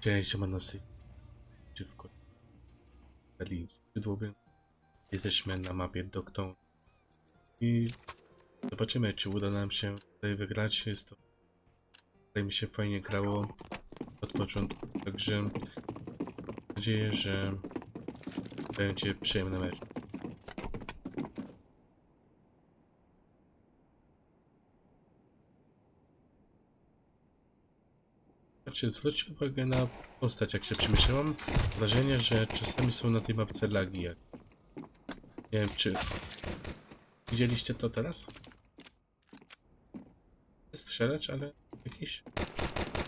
Cześć, Szymanosy. Szybko. Dali skrzydłowym. Jesteśmy na mapie Dokton. I zobaczymy, czy uda nam się tutaj wygrać. Jest to... Tutaj mi się fajnie grało od początku, także mam nadzieję, że będzie przyjemny mecz. Znaczy, zwróćcie uwagę na postać, jak się przemieszczę. Mam wrażenie, że czasami są na tej mapce lagi. Jak... Nie wiem, czy widzieliście to teraz? Strzelać, ale jakieś...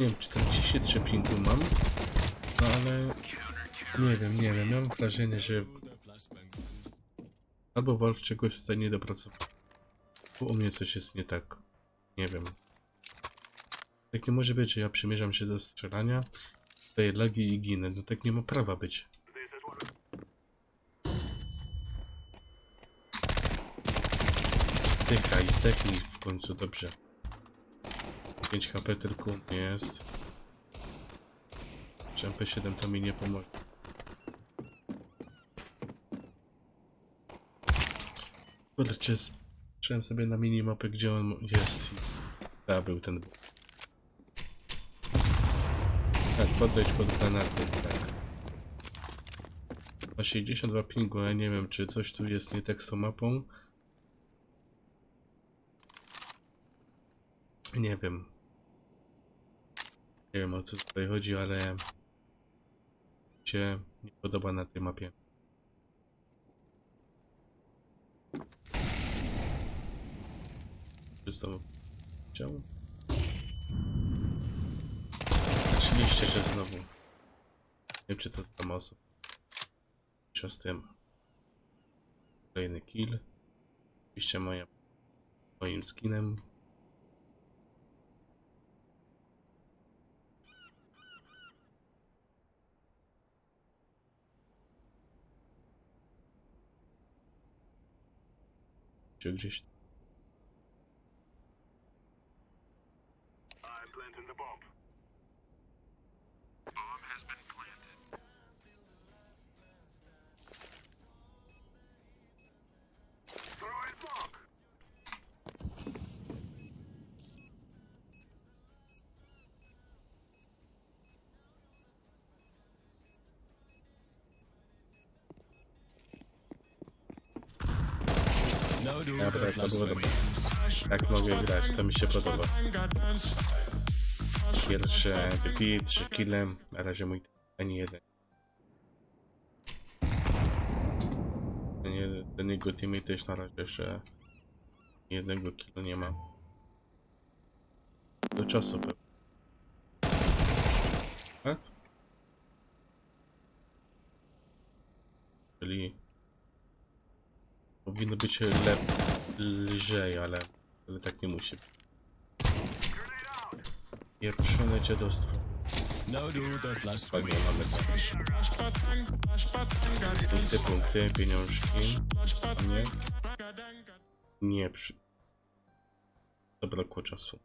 Nie wiem, 43 pingu mam. No ale... Nie wiem, nie wiem. Mam wrażenie, że... Albo Wolf czegoś tutaj nie dopracował. Bo u mnie coś jest nie tak. Nie wiem. Tak nie może być, że ja przymierzam się do strzelania, daję lagi i ginę. No tak nie ma prawa być. Tyka i zdechnij w końcu, dobrze. 5 HP tylko u mnie jest. Czy MP7 to mi nie pomoże. Kurczę, sobie na minimapę, gdzie on jest. i- był ten tak, podejść pod granaty, tak. Ma 62 pingu, ja nie wiem, czy coś tu jest nie tak z tą mapą. Nie wiem. Nie wiem o co tutaj chodzi, ale się nie podoba na tej mapie. Znowu chciał? Oczywiście, że znowu. Nie wiem, czy to tam osób. Mniejsza z tym. Kolejny kill. Oczywiście moja, moim skinem. Gdzie gdzieś Dobra, to było dobre. Tak mogę grać, to mi się podoba. Pierwsze dwie, trzy kile, na razie mój ani jeden. Ten, jed- ten jego teammate też na razie jeszcze jednego kilo nie ma. Do czasu pewnie. Tak? Powinno być le lżej, ale, ale tak nie musi. Pierwsze dziadostwo. No flash Fajnie mamy punkty, punkty, pieniążki. Nie? Nie, przy... Zabrakło czasu.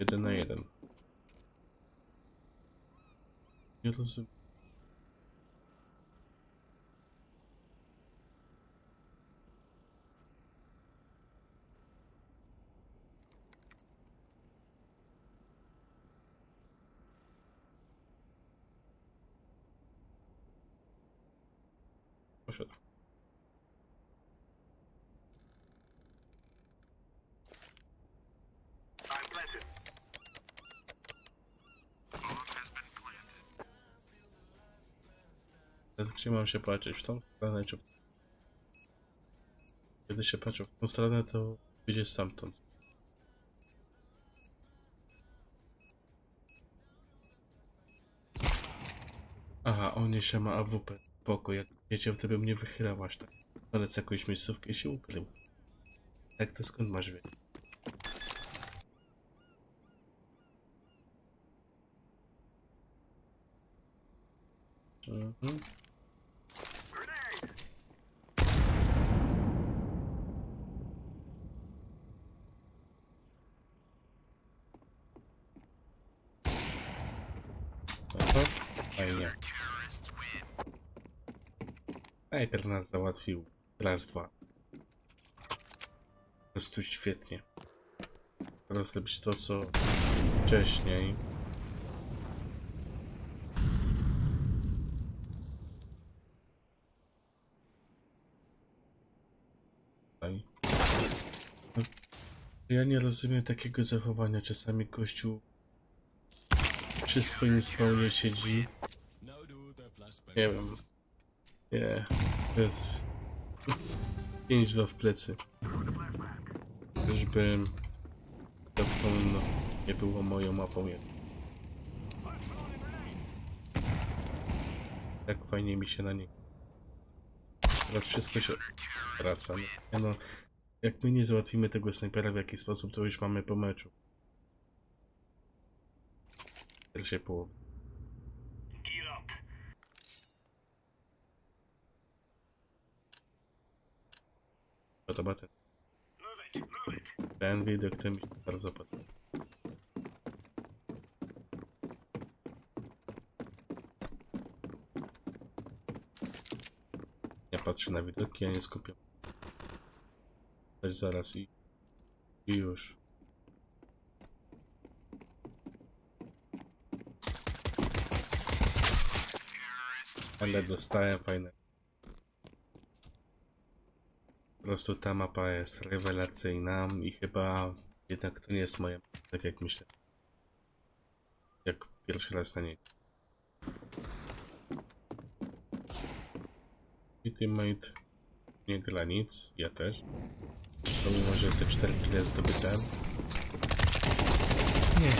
Jeden na jeden. Nie rozumiem. Poszedł. Gdzie mam się patrzeć? W tą stronę czy w... Kiedy się patrzę w tą stronę, to wyjdzie stamtąd. Aha, on jeszcze ma AWP. Spoko, jak wiedział, to bym nie wychylał tak. Ale jakąś miejscówkę się ukrył. Tak to skąd masz wiedzieć? Mhm. fajnie. Najpierw nas załatwił. Raz, dwa. Po prostu świetnie. Teraz robić to, co wcześniej. Ja nie rozumiem takiego zachowania. Czasami kościół przy swoim spawnie siedzi nie wiem. Nie. To jest... 5 w plecy. Czyżby... Dokton nie było moją mapą jednak. Tak fajnie mi się na niej. Teraz wszystko się wraca. No, no, jak my nie załatwimy tego snajpera w jakiś sposób, to już mamy po meczu. Pierwszej połowie. Podoba ten. Widok to mi się bardzo podoba. Ja patrzę na widoki, ja nie skupiam. Też zaraz i, i już. Ale dostałem fajne. Po prostu ta mapa jest rewelacyjna i chyba jednak to nie jest moja, tak jak myślę. Jak pierwszy raz na niej. I nie gra nic, ja też. Pomimo, że te 4 kile zdobyłem. Nie,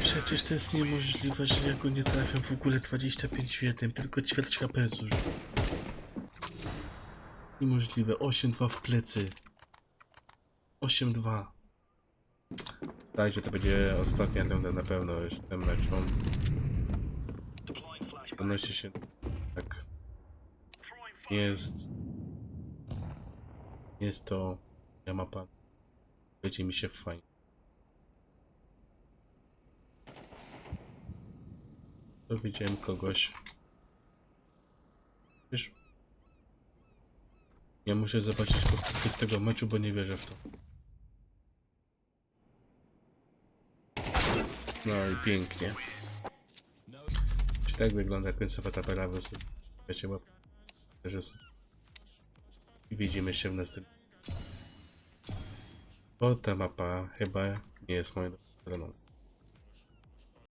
przecież to jest niemożliwe, że ja go nie trafię w ogóle 25 w 1, tylko ćwierć HP zużył. Niemożliwe. 8-2 w plecy. 8-2. Tak, że to będzie ostatnia runda na pewno już tym meczu. Odnosi się tak. Jest. Jest to. Ja mapa. Będzie mi się fajnie. To widziałem kogoś. Ja muszę zobaczyć powtórkę z tego meczu, bo nie wierzę w to. No i pięknie. Czy tak wygląda końcowa tabela w Wiecie, bo też jest... I widzimy się w następnym. Bo ta mapa chyba nie jest moją stroną.